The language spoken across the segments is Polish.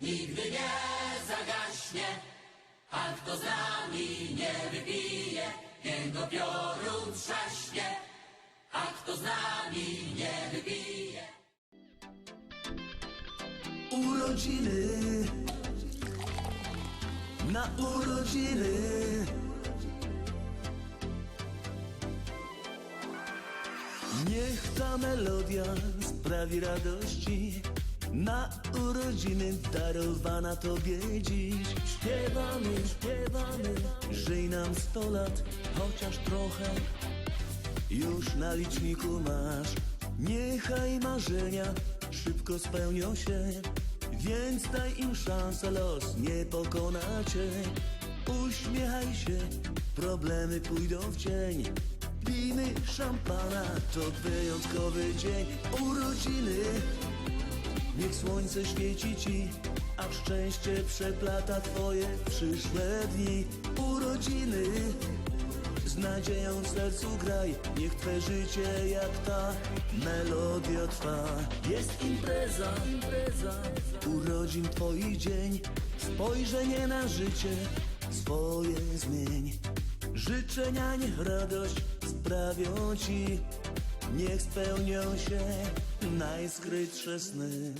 nigdy nie zagaśnie. A kto z nami nie wypije, niech go piorun trzaśnie. A kto z nami nie wypije, Urodziny Na urodziny Niech ta melodia sprawi radości Na urodziny darowana Tobie dziś. Śpiewamy, śpiewamy Żyj nam sto lat, chociaż trochę już na liczniku masz. Niechaj marzenia szybko spełnią się Więc daj im szansę, los nie pokona cię. Uśmiechaj się, problemy pójdą w cień. Pijmy szampana, to wyjątkowy dzień. Urodziny, niech słońce świeci ci A szczęście przeplata twoje przyszłe dni Urodziny z nadzieją w sercu graj, niech twe życie jak ta melodia trwa. Jest impreza, impreza, urodzin twoich dzień, spojrzenie na życie swoje zmień. Życzenia niech radość sprawią ci, niech spełnią się najskrytsze sny.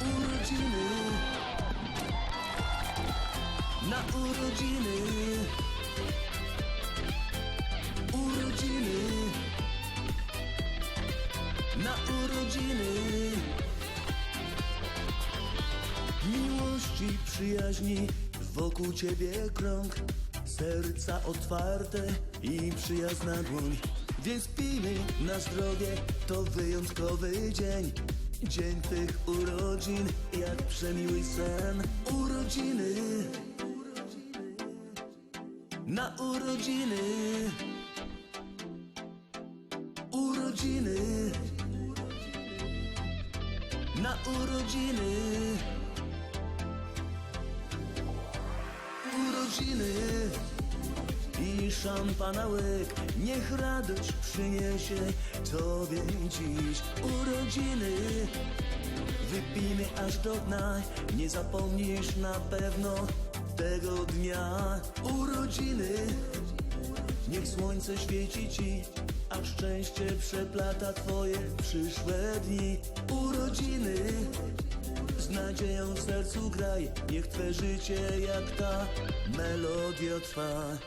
urodziny Na urodziny Na urodziny. Miłości, przyjaźni Wokół ciebie krąg. Serca otwarte i przyjazna dłoń. Więc pijmy na zdrowie To wyjątkowy dzień. Dzień twych urodzin Jak przemiły sen. Urodziny. Na Urodziny urodziny. Urodziny. I szampana łyk Niech radość przyniesie Tobie dziś. Urodziny. Wypijmy aż do dna Nie zapomnisz na pewno tego dnia. Urodziny. Niech słońce świeci Ci A szczęście przeplata Twoje przyszłe dni Urodziny z nadzieją w sercu graj, niech twe życie jak ta melodia trwa.